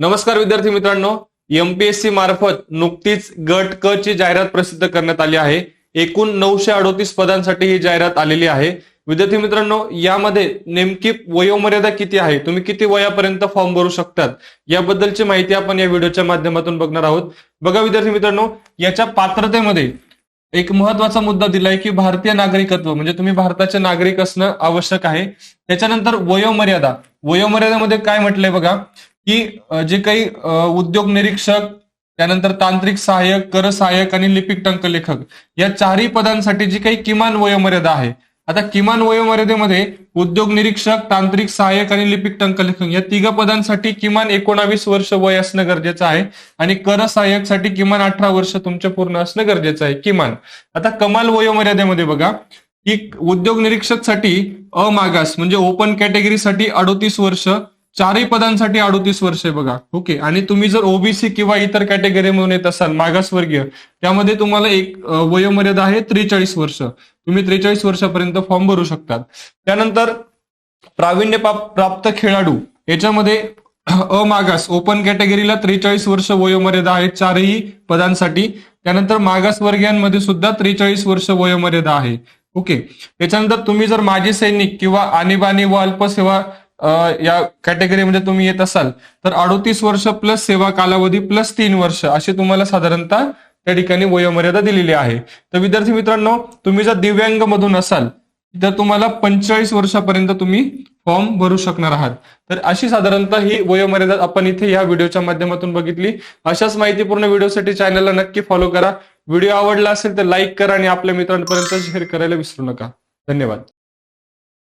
नमस्कार विद्यार्थी मित्रांनो एमपीएससी मार्फत नुकतीच गट क ची जाहिरात प्रसिद्ध करण्यात आली आहे. एकूण नऊशे अडोतीस पदांसाठी ही जाहिरात आलेली आहे. विद्यार्थी मित्रांनो यामध्ये नेमकी वयोमर्यादा किती आहे? तुम्ही किती वयापर्यंत फॉर्म भरू शकतात? याबद्दलची माहिती आपण या व्हिडिओच्या माध्यमातून बघणार आहोत. बघा विद्यार्थी मित्रांनो याच्या पात्रतेमध्ये एक महत्त्वाचा मुद्दा दिलाय की भारतीय नागरिकत्व म्हणजे तुम्ही भारताचे नागरिक असणं आवश्यक आहे. त्याच्यानंतर वयोमर्यादा. वयोमर्यादेमध्ये काय म्हटलंय बघा? की जे काही उद्योग निरीक्षक त्यानंतर तांत्रिक सहाय्यक कर सहाय्यक आणि लिपिक टंक लेखक या चारही पदांसाठी जी काही किमान वयोमर्यादा आहे आता किमान वयोमर्यादेमध्ये उद्योग निरीक्षक तांत्रिक सहाय्यक आणि लिपिक टंक लेखक या तिघ पदांसाठी किमान एकोणावीस वर्ष वय असणं गरजेचं आहे आणि कर सहाय्यकसाठी किमान अठरा वर्ष तुमचे पूर्ण असणं गरजेचं आहे किमान. आता कमाल वयोमर्यादेमध्ये बघा की उद्योग निरीक्षकसाठी अमागास म्हणजे ओपन कॅटेगरीसाठी अडोतीस वर्ष चारही पदांसाठी अडोतीस वर्ष बघा. ओके. आणि तुम्ही जर ओबीसी किंवा इतर कॅटेगरी म्हणून येत असाल मागासवर्गीय त्यामध्ये तुम्हाला एक वयोमर्यादा आहे त्रेचाळीस वर्ष. तुम्ही त्रेचाळीस वर्षापर्यंत फॉर्म भरू शकतात. त्यानंतर प्रावीण्य प्राप्त खेळाडू याच्यामध्ये अमागास ओपन कॅटेगरीला त्रेचाळीस वर्ष वयोमर्यादा आहे चारही पदांसाठी. त्यानंतर मागासवर्गीयांमध्ये सुद्धा त्रेचाळीस वर्ष वयोमर्यादा आहे. ओके. त्याच्यानंतर तुम्ही जर माजी सैनिक किंवा आणीबाणी व अल्पसेवा या कॅटेगरीमध्ये तुम्ही येत असाल तर अडोतीस वर्ष प्लस सेवा कालावधी प्लस तीन वर्ष अशी तुम्हाला साधारणतः त्या ठिकाणी वयोमर्यादा दिलेली आहे. तर विद्यार्थी मित्रांनो तुम्ही जर दिव्यांग मधून असाल तर तुम्हाला पंचेचाळीस वर्षापर्यंत तुम्ही फॉर्म भरू शकणार आहात. तर अशी साधारणतः ही वयोमर्यादा आपण इथे या व्हिडिओच्या माध्यमातून बघितली. अशाच माहितीपूर्ण व्हिडिओसाठी चॅनलला नक्की फॉलो करा. व्हिडिओ आवडला असेल तर लाईक करा आणि आपल्या मित्रांपर्यंत शेअर करायला विसरू नका. धन्यवाद.